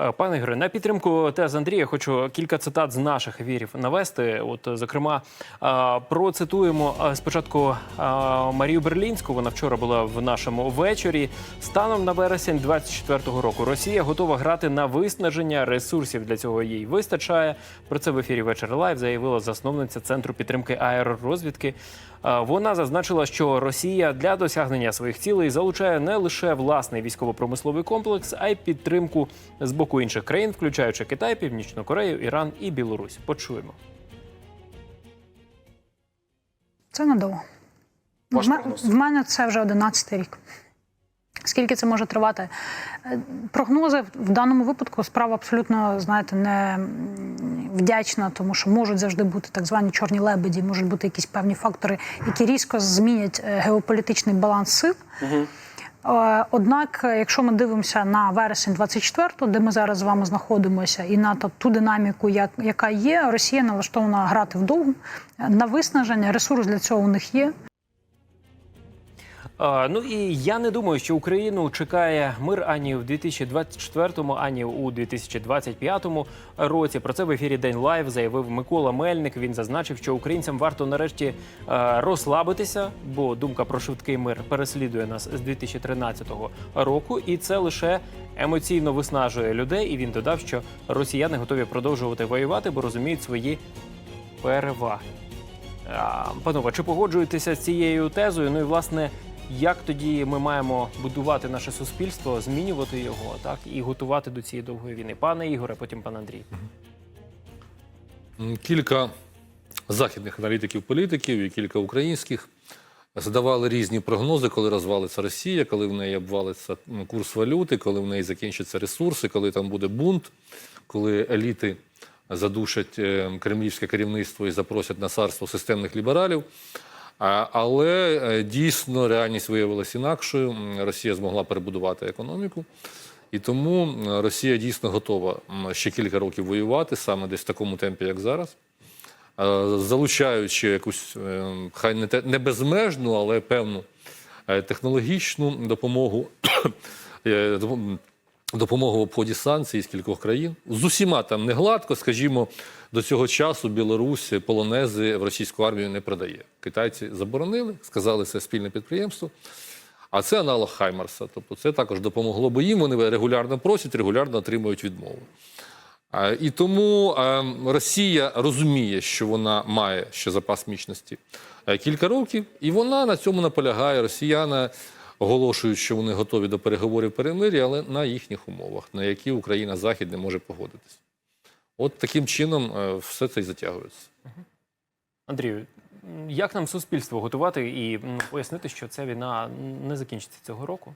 Е, Пане Ігоре, на підтримку тез Андрія хочу кілька цитат з наших ефірів навести. От, зокрема, е, процитуємо е, спочатку Марію Берлінську. Вона вчора була в нашому вечорі. Станом на вересень 24-го року Росія готова грати на виснаження ресурсів. Для цього їй вистачає. Про це в ефірі вечір лайв заявила засновниця центру підтримки аеророзвідки. Вона зазначила, що Росія для досягнення своїх цілей залучає не лише власний військово-промисловий комплекс, а й підтримку з боку інших країн, включаючи Китай, Північну Корею, Іран і Білорусь. Почуємо. Це надовго. В? Мене це вже 11 рік. Скільки це може тривати? Е, Прогнози в даному випадку справа абсолютно, знаєте, не вдячна, тому що можуть завжди бути так звані чорні лебеді, можуть бути якісь певні фактори, які різко змінять е, геополітичний баланс сил. Е, Однак, якщо ми дивимося на вересень 24-го, де ми зараз з вами знаходимося, і на ту динаміку, яка є, Росія налаштована грати вдовгу е, на виснаження. Ресурс для цього у них є. Ну і я не думаю, що Україну чекає мир ані в 2024, ані у 2025 році. Про це в ефірі День Лайв заявив Микола Мельник. Він зазначив, що українцям варто нарешті е, розслабитися, бо думка про швидкий мир переслідує нас з 2013 року, і це лише емоційно виснажує людей. І він додав, що росіяни готові продовжувати воювати, бо розуміють свої переваги. Панове, чи погоджуєтеся з цією тезою? Ну і власне, як тоді ми маємо будувати наше суспільство, змінювати його, так і готувати до цієї довгої війни? Пане Ігоре, потім пан Андрій. Кілька західних аналітиків, політиків і кілька українських задавали різні прогнози, коли розвалиться Росія, коли в неї обвалиться курс валюти, коли в неї закінчаться ресурси, коли там буде бунт, коли еліти задушать е, кремлівське керівництво і запросять на царство системних лібералів. Але е, дійсно реальність виявилася інакшою. Росія змогла перебудувати економіку. І тому Росія дійсно готова ще кілька років воювати, саме десь в такому темпі, як зараз, залучаючи якусь, е, хай не, те, не безмежну, але певну е, технологічну допомогу, допом- допомогу в обході санкцій з кількох країн. З усіма там не гладко, скажімо, до цього часу Білорусь полонези в російську армію не продає. Китайці заборонили, сказали, це спільне підприємство. А це аналог Хаймарса. Тобто це також допомогло, бо їм вони регулярно просять, регулярно отримують відмову. І тому Росія розуміє, що вона має ще запас міцності е, кілька років, і вона на цьому наполягає. Росіяни оголошують, що вони готові до переговорів перемир'я, але на їхніх умовах, на які Україна Захід не може погодитися. От таким чином е, все це і затягується. Андрію, м, як нам суспільство готувати і м, пояснити, що ця війна не закінчиться цього року?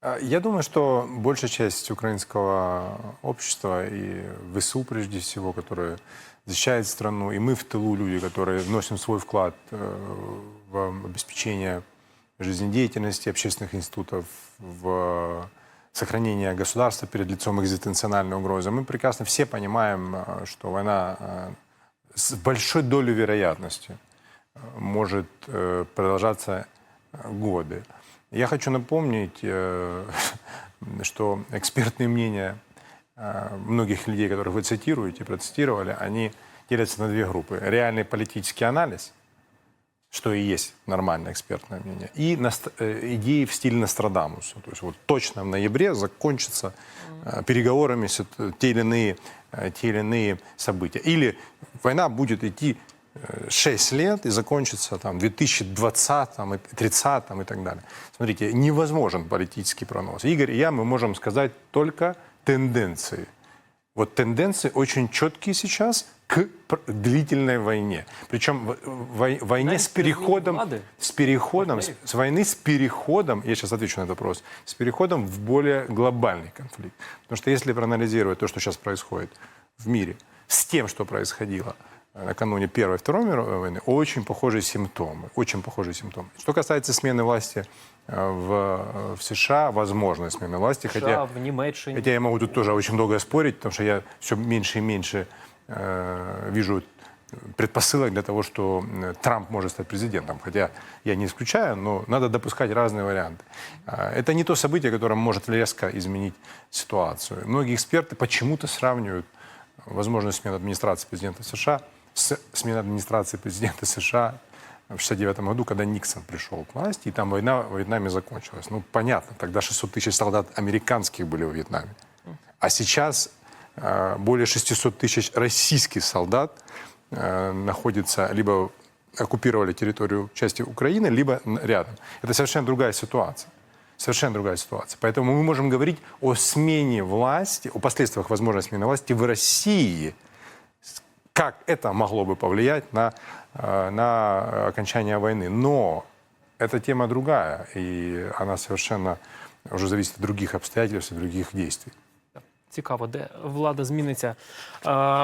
А, Я думаю, что большая часть украинского общества и ВСУ, прежде всего, которые защищает страну, и мы в тылу люди, которые вносим свой вклад э, в обеспечение жизнедеятельности общественных институтов, в сохранение государства перед лицом экзистенциональной угрозы. Мы прекрасно все понимаем, э, что война э, с большой долей вероятности э, может продолжаться годы. Я хочу напомнить, что экспертные мнения многих людей, которых вы цитируете, процитировали, они делятся на две группы. Реальный политический анализ, что и есть нормальное экспертное мнение, и наст- э, идеи в стиле Нострадамуса. То есть вот точно в ноябре закончатся э, переговорами э, те или иные, э, те или иные события. Или война будет идти э, 6 лет и закончится там, в 2020, 2030 и так далее. Смотрите, невозможен политический прогноз. Игорь и я, мы можем сказать только тенденции. Вот тенденции очень четкие сейчас к длительной войне. Причем вой- войне с переходом, Влады? с переходом, с, с войны с переходом, я сейчас отвечу на этот вопрос, с переходом в более глобальный конфликт. Потому что если проанализировать то, что сейчас происходит в мире, с тем, что происходило накануне Первой и Второй мировой войны, очень похожие симптомы. Очень похожие симптомы. Что касается смены власти э, в, э, в США, возможной смены власти, США, хотя... в Німеччині. Хотя я могу тут тоже очень долго спорить, потому что я все меньше и меньше э, вижу предпосылок для того, что Трамп может стать президентом. Хотя я не исключаю, но надо допускать разные варианты. Это не то событие, которое может резко изменить ситуацию. Многие эксперты почему-то сравнивают возможную смену администрации президента США с сменой администрации президента США в 1969 году, когда Никсон пришел к власти, и там война в Вьетнаме закончилась. Ну, понятно, тогда 600 тысяч солдат американских были в Вьетнаме. А сейчас э, более 600 тысяч российских солдат э, находятся либо оккупировали территорию части Украины, либо рядом. Это совершенно другая ситуация. Совершенно другая ситуация. Поэтому мы можем говорить о смене власти, о последствиях возможной смены власти в России как это могло бы повлиять на, э, на окончание войны. Но эта тема другая, и она совершенно уже зависит от других обстоятельств и других действий. Цікаво, де влада зміниться. Е,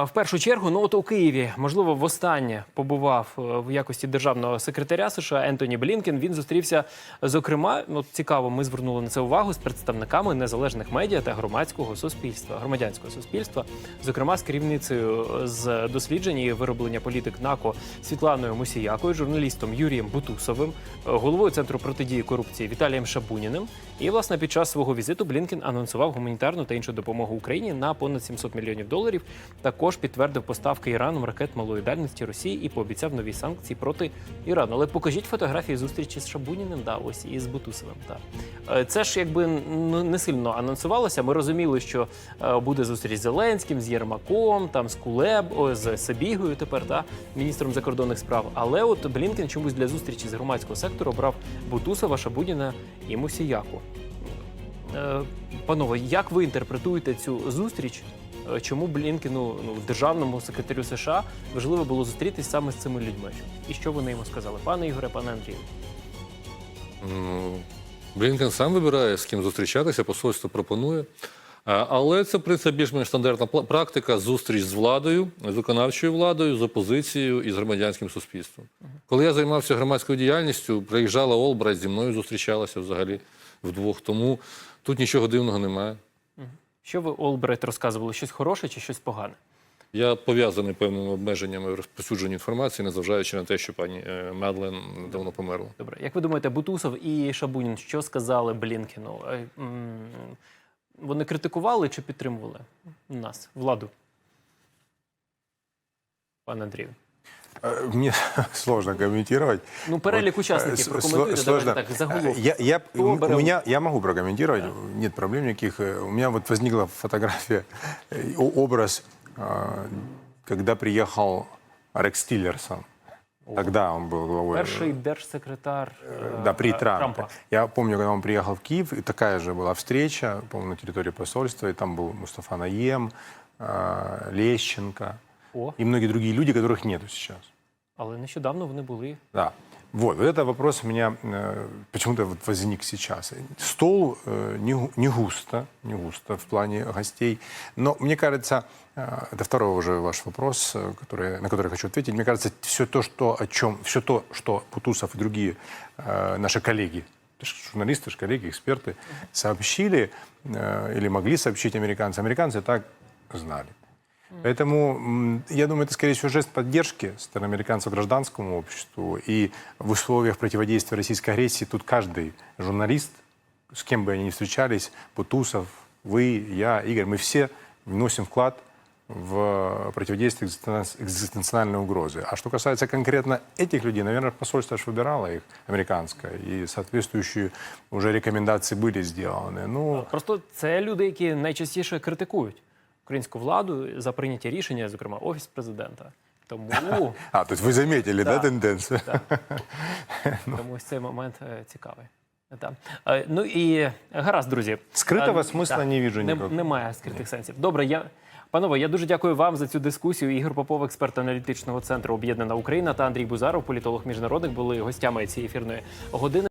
В першу чергу, ну от у Києві, можливо, востаннє побував е, в якості державного секретаря США Ентоні Блінкен. Він зустрівся, зокрема, ну цікаво, ми звернули на це увагу з представниками незалежних медіа та громадського суспільства, громадянського суспільства, зокрема з керівницею з дослідження і вироблення політик НАКО Світланою Мусіякою, журналістом Юрієм Бутусовим, е, головою центру протидії корупції Віталієм Шабуніним. І власне під час свого візиту Блінкен анонсував гуманітарну та іншу допомогу Україні на понад 700 мільйонів доларів. Також підтвердив поставки Іраном ракет малої дальності Росії і пообіцяв нові санкції проти Ірану. Але покажіть фотографії зустрічі з Шабуніним, да, ось і з Бутусовим. Так. Е, Це ж якби ну, не сильно анонсувалося. Ми розуміли, що е, буде зустріч з Зеленським, з Єрмаком, там з Кулеб, о, з Сабігою тепер, да, міністром закордонних справ. Але от Блінкен чомусь для зустрічі з громадського сектору обрав Бутусова, Шабуніна і Мусіяку. Е, Панове, як ви інтерпретуєте цю зустріч? Е, Чому Блінкену, ну, державному секретарю США, важливо було зустрітись саме з цими людьми? І що вони йому сказали? Пане Ігоре, пане Андрію? Ну, Блінкен сам вибирає, з ким зустрічатися, посольство пропонує. Але це, в принципі, більш-менш стандартна практика зустріч з владою, з виконавчою владою, з опозицією і з громадянським суспільством. Коли я займався громадською діяльністю, приїжджала Олбрайт, зі мною зустрічалася взагалі вдвох. Тому тут нічого дивного немає. Що ви Олбрайт розказували? Щось хороше чи щось погане? Я пов'язаний певними обмеженнями в розповсюдженні інформації, незважаючи на те, що пані е, Медлен давно померла. Добре, як ви думаєте, Бутусов і Шабунін що сказали Блінкену? Е, Вони критикували чи підтримували нас, владу? Пане Андрію. Э, Мне сложно комментировать. Ну, перелік Вот, учасників э, с- прокоментуйте, сло- давайте сложно. так, заголовки. Я, я, Кто у брал? меня, я могу прокомментировать, нет проблем никаких. Э, У меня вот возникла фотография, э, о- образ, э, когда приехал Рекс Тиллерсон. Тогда он был главой. Перший держсекретар е, Да, при Трампе. Трампа. Я помню, когда он приехал в Киев, и такая же была встреча, по-моему, на территории посольства, и там был Мустафа Наем, э, Лещенко О, и многие другие люди, которых нету сейчас. але нещодавно вони були. Да. Вот, вот это вопрос у меня э, почему-то вот возник сейчас. Стол э, не, не густо, не густо в плане гостей. Но мне кажется, э, это второй уже ваш вопрос, э, который, на который я хочу ответить. Мне кажется, все то, что, о чем, все то, что Путусов и другие э, наши коллеги, журналисты, коллеги, эксперты, сообщили э, или могли сообщить американцам, американцы так знали. Поэтому, м, я думаю, это, скорее всего, жест поддержки со стороны американцев гражданскому обществу. И в условиях противодействия российской агрессии тут каждый журналист, с кем бы они ни встречались, Бутусов, вы, я, Игорь, мы все вносим вклад в противодействие экзистенц- экзистенциальной угрозы. А что касается конкретно этих людей, наверное, посольство ж выбирало их, американское, и соответствующие уже рекомендации были сделаны. Ну, Просто це люди, які найчастіше критикують українську владу за прийняті рішення, зокрема офіс президента. Тому, а, то есть вы заметили, да, Да. тому ось цей момент е, цікавий. Так. Е, Ну і гаразд, друзі. Скритого Е, смисла так, не вижу не- Немає скритих сенсів. Добре, я. Панове, я дуже дякую вам за цю дискусію. Ігор Попов, експерт аналітичного центру Об'єднана Україна та Андрій Бузаров, політолог міжнародник, були гостями цієї ефірної години.